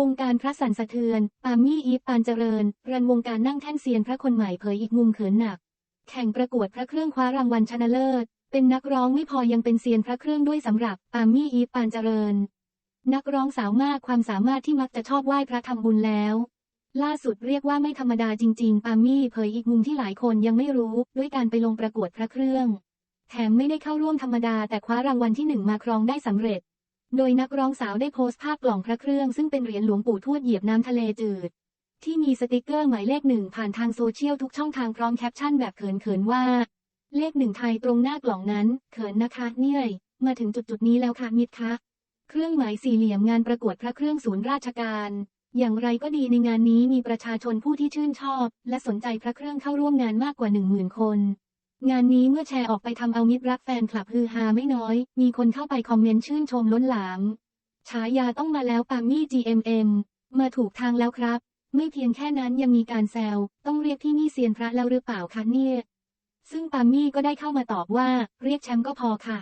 วงการพระสันสะเทือน ปามี่อีฟปานเจริญ รันวงการนั่งแท่นเซียนพระคนใหม่เผยอีกมุมเขินหนัก แข่งประกวดพระเครื่องคว้ารางวัลชนะเลิศ เป็นนักร้องไม่พอยังเป็นเซียนพระเครื่องด้วยสำหรับปามี่อีฟปานเจริญ นักร้องสาวมากความสามารถที่มักจะชอบไหว้พระทำบุญแล้ว ล่าสุดเรียกว่าไม่ธรรมดาจริง ๆ ปามี่เผยอีกมุมที่หลายคนยังไม่รู้ ด้วยการไปลงประกวดพระเครื่อง แถมไม่ได้เข้าร่วมธรรมดาแต่คว้ารางวัลที่หนึ่งมาครองได้สำเร็จ โดยนักร้องสาวได้โพสต์ภาพกล่องพระเครื่องซึ่งเป็นเหรียญหลวงปู่ทวดเหยียบน้ำทะเลจืด ที่มีสติกเกอร์หมายเลขหนึ่งผ่านทางโซเชียลทุกช่องทางพร้อมแคปชั่นแบบเขินๆว่า เลขหนึ่งไทยตรงหน้ากล่องนั้น เขินนะคะเนี่อย มาถึงจุดๆนี้แล้วค่ะมิตรคะเครื่องหมายสี่เหลี่ยมงานประกวดพระเครื่องศูนย์ราชการ อย่างไรก็ดีในงานนี้มีประชาชนผู้ที่ชื่นชอบ และสนใจพระเครื่องเข้าร่วมงานมากกว่าหนึ่งหมื่นคน งานนี้เมื่อแชร์ออกไปทำเอามิตรรักแฟนคลับฮือฮาไม่น้อย มีคนเข้าไปคอมเมนต์ชื่นชมล้นหลาม ฉายาต้องมาแล้วปามี่ GMM มาถูกทางแล้วครับ ไม่เพียงแค่นั้นยังมีการแซว ต้องเรียกที่นี่เซียนพระแล้วหรือเปล่าคะเนี่ย ซึ่งปามี่ก็ได้เข้ามาตอบว่า เรียกแชมป์ก็พอค่ะ